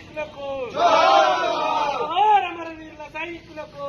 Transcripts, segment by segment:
సైనికులకు. అమరవీరుల సైనికులకు.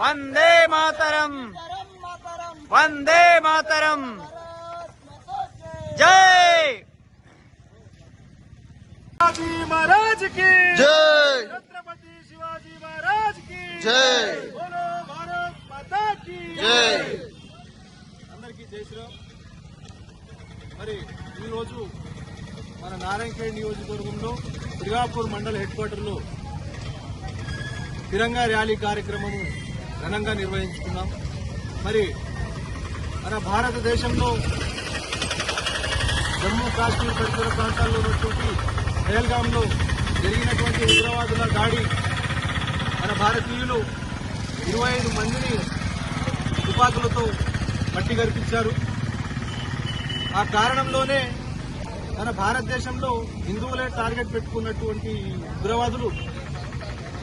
వందే మాతరం. వందే మాతరం. జై! మహారాజ్కి జై! ఛత్రపతి శివాజీ మహారాజ్ జై! బోలో భారత్ మాతా జై! అందరికీ జై శ్రీరామ్ మరి ఈరోజు మన నారాయణఖేడ్ నియోజకవర్గంలో దుర్గాపూర్ మండల హెడ్ క్వార్టర్లో తిరంగా ర్యాలీ కార్యక్రమము ఘనంగా నిర్వహించుకున్నాం. మరి మన భారతదేశంలో జమ్మూ కాశ్మీర్ పరిసర ప్రాంతాల్లో ఉన్నటువంటి పహల్గాంలో జరిగినటువంటి ఉగ్రవాదుల దాడి మన భారతీయులు ఇరవై ఐదు మందిని తుపాకులతో మట్టి గర్పించారు. ఆ కారణంలోనే మన భారతదేశంలో హిందువులే టార్గెట్ పెట్టుకున్నటువంటి ఉగ్రవాదులు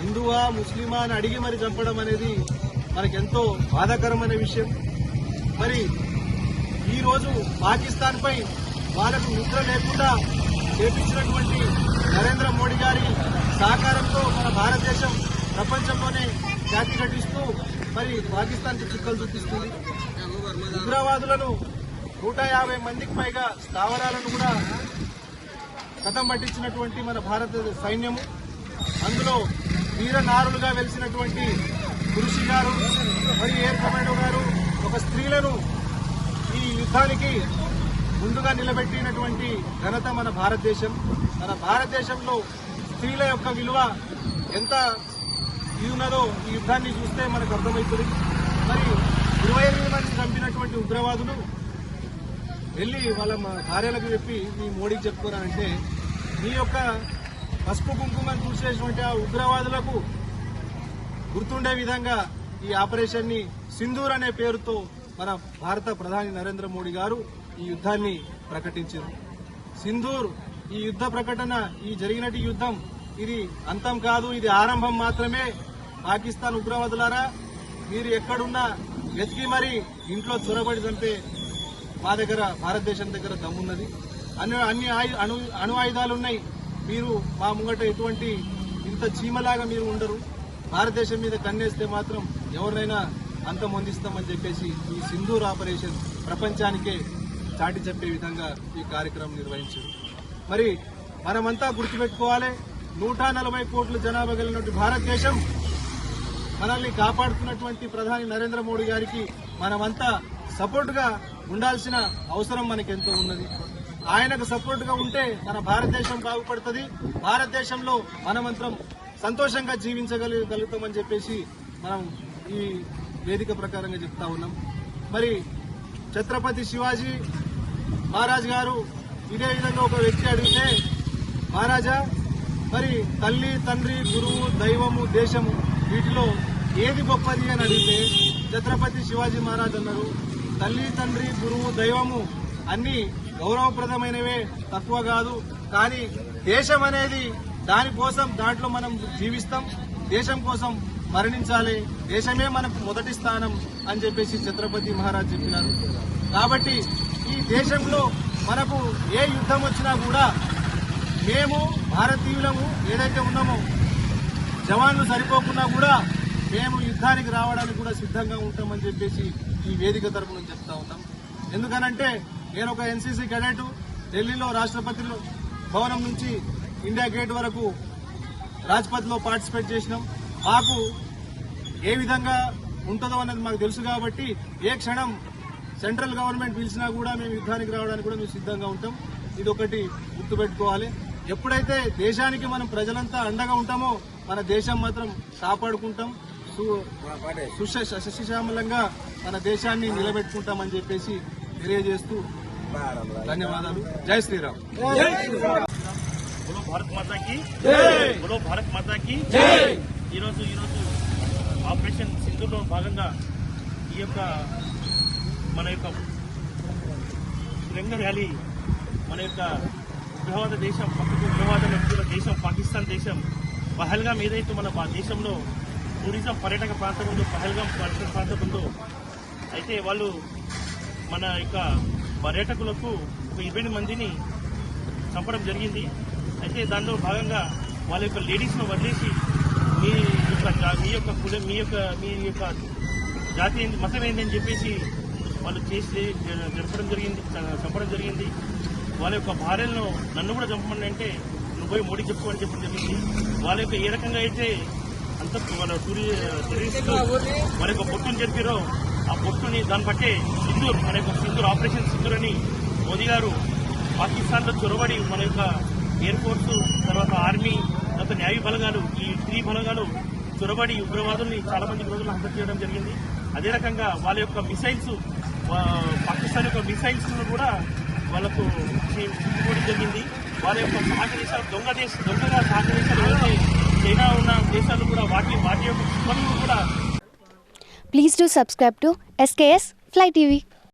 హిందువా ముస్లిమా అని అడిగి మరి చంపడం అనేది మనకెంతో బాధాకరమైన విషయం. మరి ఈరోజు పాకిస్తాన్పై పాకిస్తాన్ పై వాళ్ళకు నిద్ర లేకుండా చేపించినటువంటి నరేంద్ర మోడీ గారి సహకారంతో మన భారతదేశం ప్రపంచంలోనే ఖ్యాతి నటిస్తూ మరి పాకిస్తాన్కి చుక్కలు చూపిస్తుంది. ఉగ్రవాదులను నూట యాభై మందికి పైగా స్థావరాలను కూడా కథం పట్టించినటువంటి మన భారత సైన్యము. అందులో వీరనారులుగా వెలిసినటువంటి కృషి గారు మరియు ఎయిర్ కమాండో గారు ఒక స్త్రీలను ఈ యుద్ధానికి ముందుగా నిలబెట్టినటువంటి ఘనత మన భారతదేశం. మన భారతదేశంలో స్త్రీల యొక్క విలువ ఎంత ఉన్నదో ఈ యుద్ధాన్ని చూస్తే మనకు అర్థమవుతుంది. మరి ఇరవై ఎనిమిది మంది చంపినటువంటి ఉగ్రవాదులు వెళ్ళి వాళ్ళ మా భార్యలకు చెప్పి మీ మోడీకి చెప్పుకోరానంటే మీ యొక్క పసుపు కుంకుమను చూసేటువంటి ఆ ఉగ్రవాదులకు గుర్తుండే విధంగా ఈ ఆపరేషన్ని సింధూర్ అనే పేరుతో మన భారత ప్రధాని నరేంద్ర మోడీ గారు ఈ యుద్ధాన్ని ప్రకటించారు. సింధూర్ ఈ యుద్ధ ప్రకటన ఈ జరిగినటి యుద్ధం ఇది అంతం కాదు ఇది ఆరంభం మాత్రమే. పాకిస్తాన్ ఉగ్రవాదులారా మీరు ఎక్కడున్నా వెతికి మరి ఇంట్లో చొరబడి చంపే మా దగ్గర భారతదేశం దగ్గర దమ్మున్నది. అన్ని అన్ని ఆయు- అణు అణు ఆయుధాలు ఉన్నాయి మీరు మా ముంగట ఎటువంటి ఇంత చీమలాగా మీరు ఉండరు. భారతదేశం మీద కన్నేస్తే మాత్రం ఎవరినైనా అంతం పొందిస్తామని చెప్పేసి ఈ సింధూర్ ఆపరేషన్ ప్రపంచానికే చాటి చెప్పే విధంగా ఈ కార్యక్రమం నిర్వహించారు. మరి మనమంతా గుర్తుపెట్టుకోవాలి నూట నలభై కోట్ల జనాభా కలిగినటువంటి భారతదేశం మనల్ని కాపాడుతున్నటువంటి ప్రధాని నరేంద్ర మోడీ గారికి మనమంతా సపోర్టుగా ఉండాల్సిన అవసరం మనకెంతో ఉన్నది. ఆయనకు సపోర్టుగా ఉంటే మన భారతదేశం బాగుపడుతుంది. భారతదేశంలో మనమంత్రం సంతోషంగా జీవించగలుగుతామని చెప్పేసి మనం ఈ వేదిక ప్రకారంగా చెప్తా ఉన్నాం. మరి ఛత్రపతి శివాజీ మహారాజ్ గారు ఇదే విధంగా ఒక వ్యక్తి అడిగితే మహారాజా మరి తల్లి తండ్రి గురువు దైవము దేశము వీటిలో ఏది గొప్పది? అని అడిగితే ఛత్రపతి శివాజీ మహారాజ్ అన్నారు తల్లి తండ్రి గురువు దైవము అన్ని గౌరవప్రదమైనవే తక్కువ కాదు. కానీ దేశం అనేది దానికోసం దాంట్లో మనం జీవిస్తాం దేశం కోసం మరణించాలి దేశమే మనకు మొదటి స్థానం అని చెప్పేసి ఛత్రపతి మహారాజ్ చెప్పినారు. కాబట్టి ఈ దేశంలో మనకు ఏ యుద్ధం వచ్చినా కూడా మేము భారతీయులము ఏదైతే ఉన్నామో జవాన్లు సరిపోకున్నా కూడా మేము యుద్ధానికి రావడానికి కూడా సిద్ధంగా ఉంటామని చెప్పేసి ఈ వేదిక తరపున చెప్తా ఉన్నాం. ఎందుకనంటే నేను ఒక ఎన్సీసీ కెడెట్ ఢిల్లీలో రాష్ట్రపతిలో భవనం నుంచి ఇండియా గేట్ వరకు రాజ్పథ్లో పార్టిసిపేట్ చేసినాం. మాకు ఏ విధంగా ఉంటుందో అన్నది మాకు తెలుసు కాబట్టి ఏ క్షణం సెంట్రల్ గవర్నమెంట్ పిలిచినా కూడా మేము యుద్ధానికి రావడానికి కూడా మేము సిద్ధంగా ఉంటాం. ఇది ఒకటి గుర్తుపెట్టుకోవాలి. ఎప్పుడైతే దేశానికి మనం ప్రజలంతా అండగా ఉంటామో మన దేశం మాత్రం కాపాడుకుంటాం. సు- మన దేశాన్ని నిలబెట్టుకుంటామని చెప్పేసి తెలియజేస్తూ ధన్యవాదాలు. జై శ్రీరామ్. భారత్ మాతా కి బోలో భారత్ మాతా కి ఈరోజు ఈరోజు ఆపరేషన్ సింధులో భాగంగా ఈ యొక్క మన యొక్క తిరంగ ర్యాలీ మన యొక్క ఉగ్రవాద దేశం పక్కకు ఉగ్రవాద వ్యక్తుల దేశం పాకిస్తాన్ దేశం పహల్గా ఏదైతే మన దేశంలో టూరిజం పర్యాటక ప్రాంతం ఉందో పహల్గాం పర్యాటక ప్రాంతం ఉందో అయితే వాళ్ళు మన యొక్క పర్యాటకులకు ఒక ఇరవై మందిని చంపడం జరిగింది. అయితే దానిలో భాగంగా వాళ్ళ యొక్క లేడీస్ను వదిలేసి మీ యొక్క మీ యొక్క కుల మీ యొక్క మీ యొక్క జాతి ఏంటి మతం ఏంటని చెప్పేసి వాళ్ళు చేసి జరపడం జరిగింది చంపడం జరిగింది. వాళ్ళ యొక్క భార్యలను నన్ను కూడా చంపమని అంటే నువ్వు పోయి మోడీ చెప్పు చెప్పడం జరిగింది. వాళ్ళ యొక్క ఏ రకంగా అయితే అంత వాళ్ళ టూరి టూరిస్టులు వాళ్ళ యొక్క బొట్టుని చెప్పారో ఆ బొట్టుని దాన్ని బట్టే సింధూర్ మన యొక్క సింధూర్ ఆపరేషన్ సింధూర్ అని మోదీ గారు పాకిస్తాన్లో చొరబడి మన యొక్క ఎయిర్ ఫోర్స్ తర్వాత ఆర్మీ తర్వాత న్యాయ బలగాలు ఈ స్త్రీ బలగాలు చొరబడి ఉగ్రవాదుల్ని చాలా మంది రోజులు హత్య చేయడం జరిగింది. అదే రకంగా వాళ్ళ యొక్క మిసైల్స్ పాకిస్తాన్ యొక్క మిసైల్స్ కూడా వాళ్ళకు చూపించుకోవడం జరిగింది. వాళ్ళ యొక్క సహక దొంగ దేశ దొంగగా సహక చైనా ఉన్న దేశాలు కూడా వాటి వాటి యొక్క పనులు కూడా please do subscribe to SKS fly TV